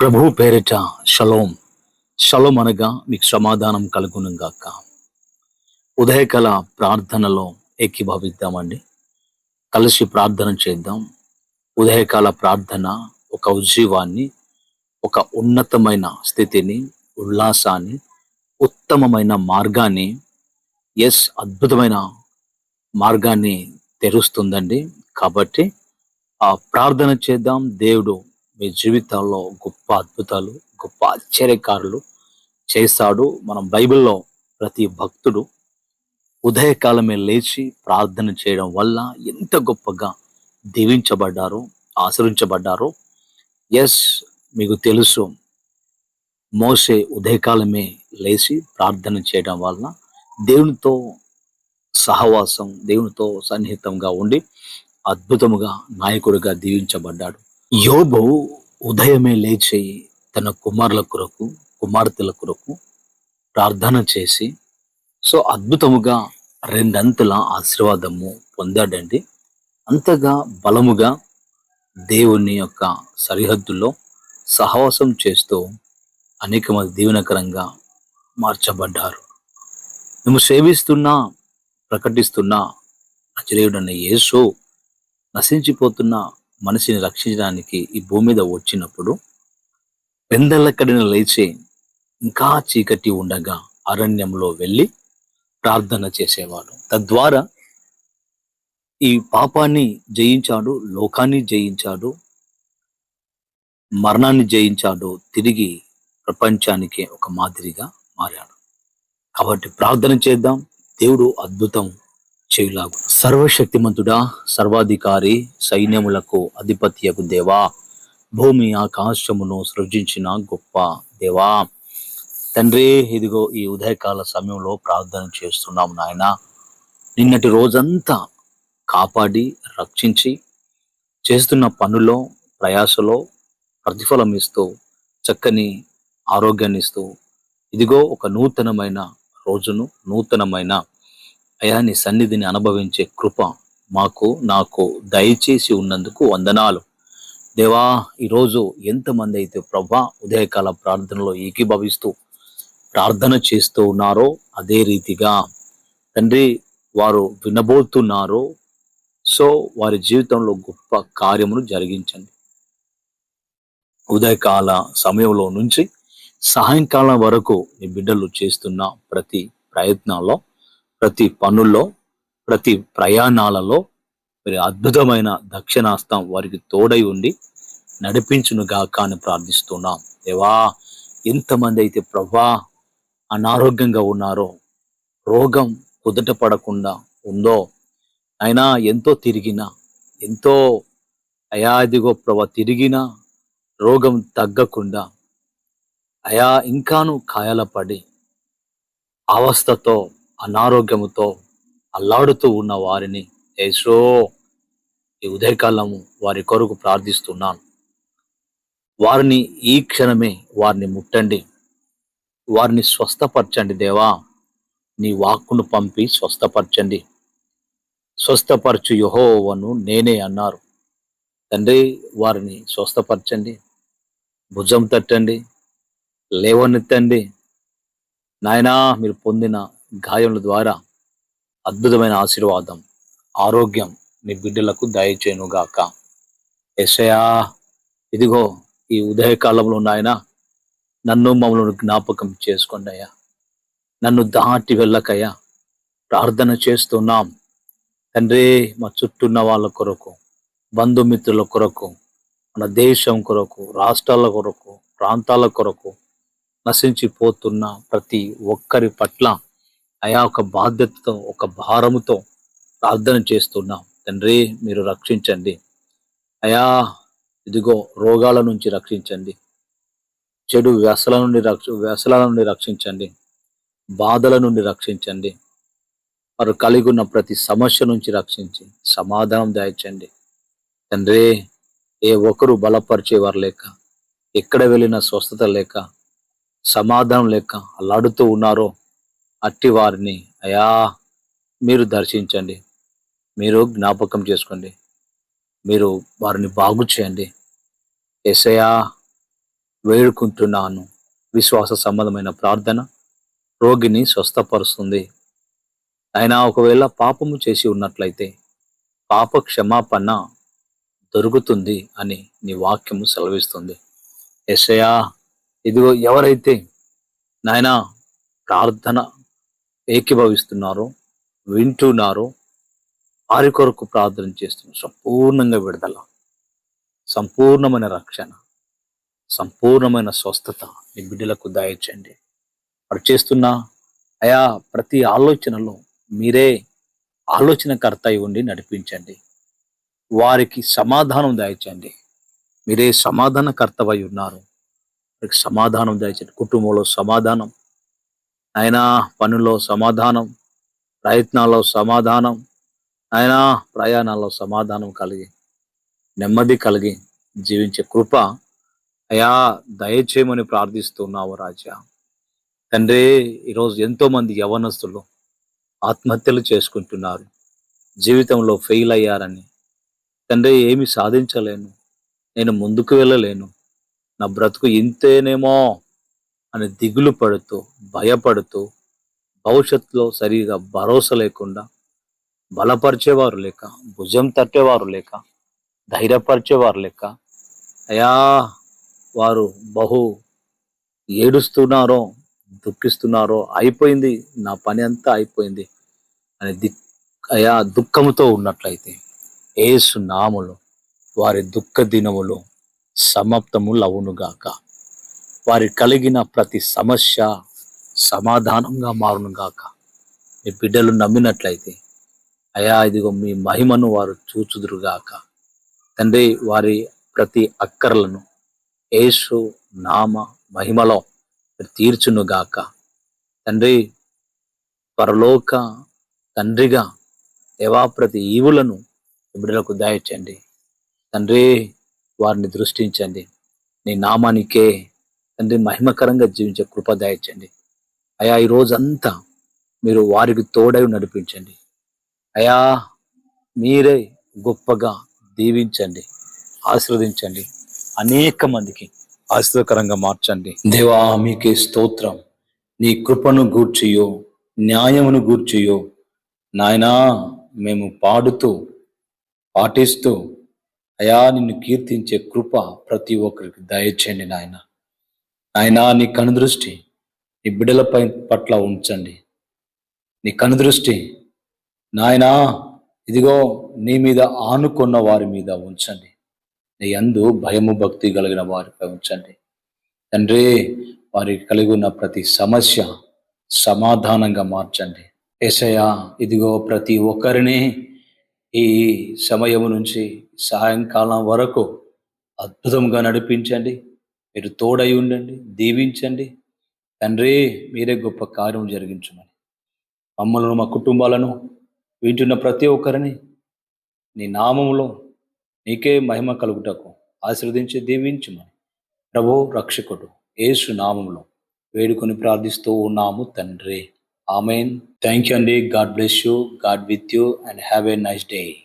ప్రభు పేరిట shalom. Shalom అనగా మీకు సమాధానం కలుగును గాక. ఉదయకాల ప్రార్థనలో ఏకీభవిద్దామండి. కలిసి ప్రార్థన చేద్దాం. ఉదయకాల ప్రార్థన ఒక ఉజ్జీవాన్ని ఒక ఉన్నతమైన స్థితిని ఉల్లాసాన్ని ఉత్తమమైన మార్గాన్ని ఎస్ అద్భుతమైన మార్గాన్ని తెరుస్తుందండి. కాబట్టి ఆ ప్రార్థన చేద్దాం. దేవుడు మీ జీవితాల్లో గొప్ప అద్భుతాలు గొప్ప ఆశ్చర్యకారులు చేస్తాడు మనం బైబిల్లో ప్రతి భక్తుడు. ఉదయకాలమే లేచి ప్రార్థన చేయడం వల్ల ఎంత గొప్పగా దీవించబడ్డారో ఆశ్రయించబడ్డారో. ఎస్ మీకు తెలుసు. మోసే ఉదయకాలమే లేచి ప్రార్థన చేయడం వలన దేవునితో సహవాసం దేవునితో సన్నిహితంగా ఉండి అద్భుతముగా నాయకుడిగా దీవించబడ్డాడు. యోబు ఉదయమే లేచి తన కుమారుల కొరకు కుమార్తెల కొరకు ప్రార్థన చేసి సో అద్భుతముగా రెండంతల ఆశీర్వాదము పొందాడండి. అంతగా బలముగా దేవుని యొక్క సరిహద్దులో సహవాసం చేస్తూ అనేక మంది దీవెనకరంగా మార్చబడ్డారు. మేము సేవిస్తున్నా ప్రకటిస్తున్న అచరేయుడన్న యేసు నశించిపోతున్న మనిషిని రక్షించడానికి ఈ భూమి మీద వచ్చినప్పుడు పెందలక్కడిన లేచి ఇంకా చీకటి ఉండగా అరణ్యంలో వెళ్ళి ప్రార్థన చేసేవాడు. తద్వారా ఈ పాపాన్ని జయించాడు లోకాన్ని జయించాడు మరణాన్ని జయించాడు తిరిగి ప్రపంచానికి ఒక మాదిరిగా మారాడు. కాబట్టి ప్రార్థన చేద్దాం. దేవుడు అద్భుతం చేయలాగు. సర్వశక్తిమంతుడా సర్వాధికారి సైన్యములకు అధిపత్యకు దేవా. భూమి ఆకాశమును సృజించిన గొప్ప దేవా. తండ్రి ఇదిగో ఈ ఉదయకాల సమయంలో ప్రార్థన చేస్తున్నాం నాయన. నిన్నటి రోజంతా కాపాడి రక్షించి చేస్తున్న పనులో ప్రయాసలో ప్రతిఫలం ఇస్తూ చక్కని ఆరోగ్యాన్ని ఇస్తూ ఇదిగో ఒక నూతనమైన రోజును నూతనమైన అయా నీ సన్నిధిని అనుభవించే కృప మాకు నాకు దయచేసి ఉన్నందుకు వందనాలు. దేవా ఈరోజు ఎంతమంది అయితే ప్రభా ఉదయకాల ప్రార్థనలో ఏకీభవిస్తూ ప్రార్థన చేస్తూ ఉన్నారో అదే రీతిగా తండ్రి వారు వినబోతున్నారో సో వారి జీవితంలో గొప్ప కార్యమును జరిగించండి. ఉదయకాల సమయంలో నుంచి సాయంకాలం వరకు నీ బిడ్డలు చేస్తున్న ప్రతి ప్రయత్నాల్లో ప్రతి పనుల్లో ప్రతి ప్రయాణాలలో మరి అద్భుతమైన దక్షిణాస్తం వారికి తోడై ఉండి నడిపించునుగాక అని ప్రార్థిస్తున్నాం. దేవా ఎంతమంది అయితే ప్రభా అనారోగ్యంగా ఉన్నారో రోగం కుదట పడకుండా ఉందో అయినా ఎంతో తిరిగినా ఎంతో అయా ఇదిగో తిరిగినా రోగం తగ్గకుండా అయా ఇంకాను కాయలపడి అవస్థతో అనారోగ్యముతో అల్లాడుతూ ఉన్న వారిని యేసో ఈ ఉదయకాలము వారి కొరకు ప్రార్థిస్తున్నాను. వారిని ఈ క్షణమే వారిని ముట్టండి. వారిని స్వస్థపరచండి దేవా. నీ వాక్కును పంపి స్వస్థపరచండి. స్వస్థపరచు యహోవను నేనే అన్నారు. తండ్రి వారిని స్వస్థపరచండి. భుజం తట్టండి. లేవనెత్తండి. నాయనా మీరు పొందిన గాయముల ద్వారా అద్భుతమైన ఆశీర్వాదం ఆరోగ్యం మీ బిడ్డలకు దయచేనుగాక ఎసయా ఇదిగో ఈ ఉదయకాలంలో నాయన నన్ను మమ్మల్ని జ్ఞాపకం చేసుకోండి అయ్యా నన్ను దాటి వెళ్ళకయ్యా. ప్రార్థన చేస్తున్నాం. తండ్రి మా చుట్టూన్న వాళ్ళ కొరకు బంధుమిత్రుల కొరకు మన దేశం కొరకు రాష్ట్రాల కొరకు ప్రాంతాల కొరకు నశించిపోతున్న ప్రతి ఒక్కరి పట్ల అయా ఒక బాధ్యతతో ఒక భారముతో ప్రార్థన చేస్తున్నాం. తండ్రి మీరు రక్షించండి. అయా ఇదిగో రోగాల నుంచి రక్షించండి. చెడు వ్యసల నుండి రక్ష వ్యసల నుండి రక్షించండి. బాధల నుండి రక్షించండి. వారు కలిగి ఉన్న ప్రతి సమస్య నుంచి రక్షించి సమాధానం దాయించండి. తండ్రి ఏ ఒక్కరు బలపరిచేవారు లేక ఎక్కడ వెళ్ళిన స్వస్థత లేక సమాధానం లేక అల్లాడుతూ ఉన్నారో అట్టి వారిని అయా మీరు దర్శించండి. మీరు జ్ఞాపకం చేసుకోండి. మీరు వారిని బాగు చేయండి. ఎసయా వేడుకుంటున్నాను. విశ్వాస సంబంధమైన ప్రార్థన రోగిని స్వస్థపరుస్తుంది. ఆయన ఒకవేళ పాపము చేసి ఉన్నట్లయితే పాప క్షమాపణ దొరుకుతుంది అని నీ వాక్యము సెలవిస్తుంది. ఎస్ఐయా ఇదిగో ఎవరైతే నాయన ప్రార్థన ఏకీభవిస్తున్నారో వింటున్నారు వారి కొరకు ప్రార్థన చేస్తున్నారు. సంపూర్ణంగా విడుదల సంపూర్ణమైన రక్షణ సంపూర్ణమైన స్వస్థత నీ బిడ్డలకు దాయించండి. వారు చేస్తున్న అయా ప్రతి ఆలోచనలో మీరే ఆలోచనకర్త అయి ఉండి నడిపించండి. వారికి సమాధానం దాయించండి. మీరే సమాధానకర్తవై ఉన్నారు. వారికి సమాధానం దాయించండి. కుటుంబంలో సమాధానం ఆయన పనుల్లో సమాధానం ప్రయత్నాల్లో సమాధానం ఆయన ప్రయాణాల్లో సమాధానం కలిగి నెమ్మది కలిగి జీవించే కృప అయా దయచేయమని ప్రార్థిస్తున్నావు రాజా. తండ్రి ఈరోజు ఎంతోమంది యవనస్తులు ఆత్మహత్యలు చేసుకుంటున్నారు జీవితంలో ఫెయిల్ అయ్యారని. తండ్రి ఏమి సాధించలేను నేను ముందుకు వెళ్ళలేను నా బ్రతుకు ఇంతేనేమో అని దిగులు పడుతూ భయపడుతూ భవిష్యత్తులో సరిగా భరోసా లేకుండా బలపరిచేవారు లేక భుజం తట్టేవారు లేక ధైర్యపరిచేవారు లేక అయా వారు బహు ఏడుస్తున్నారో దుఃఖిస్తున్నారో అయిపోయింది నా పని అంతా అయిపోయింది అని దిక్ అయా దుఃఖముతో ఉన్నట్లయితే ఏసు నాములు వారి దుఃఖ దినములు సమాప్తములు అవునుగాక వారి కలిగిన ప్రతి సమస్య సమాధానంగా మారును గాక. మీ బిడ్డలు నమ్మినట్లయితే అయా ఇదిగో మీ మహిమను వారు చూచుదురుగాక తండ్రి వారి ప్రతి అక్కర్లను యేసు నామ మహిమలో తీర్చునుగాక తండ్రి పరలోక తండ్రిగా దేవా ప్రతి ఈవులను బిడ్డలకు దాయించండి తండ్రి వారిని దృష్టించండి. నీ నామానికే తండ్రి మహిమకరంగా జీవించే కృప దయచండి అయా ఈ రోజంతా మీరు వారికి తోడై నడిపించండి. అయా మీరే గొప్పగా దీవించండి ఆశీర్వదించండి అనేక మందికి ఆశీర్వకరంగా మార్చండి. దేవా మీకే స్తోత్రం. నీ కృపను గూర్చియో న్యాయమును గూర్చియో నాయనా మేము పాడుతూ పాటిస్తూ అయా నిన్ను కీర్తించే కృప ప్రతి ఒక్కరికి దయచేయండి నాయన. నాయనా నీ కనుదృష్టి నీ బిడ్డలపై పట్ల ఉంచండి. నీ కనుదృష్టి నాయనా ఇదిగో నీ మీద ఆనుకున్న వారి మీద ఉంచండి. నీ అందు భయము భక్తి కలిగిన వారిపై ఉంచండి. తండ్రి వారికి కలిగి ఉన్న ప్రతి సమస్య సమాధానంగా మార్చండి. ఏసయ్య ఇదిగో ప్రతి ఒక్కరిని ఈ సమయం నుంచి సాయంకాలం వరకు అద్భుతంగా నడిపించండి. మీరు తోడై ఉండండి దీవించండి. తండ్రి మీరే గొప్ప కార్యం జరిగించమని. మమ్మల్ని మా కుటుంబాలను వింటున్న ప్రతి ఒక్కరిని నీ నామంలో నీకే మహిమ కలుగుటకు ఆశీర్వదించి దీవించుమని. ప్రభు రక్షకుడు ఏసు నామంలో వేడుకొని ప్రార్థిస్తూ ఉన్నాము తండ్రి. ఆమెన్. థ్యాంక్ యూ అండి. God bless you. God with you and have a nice day.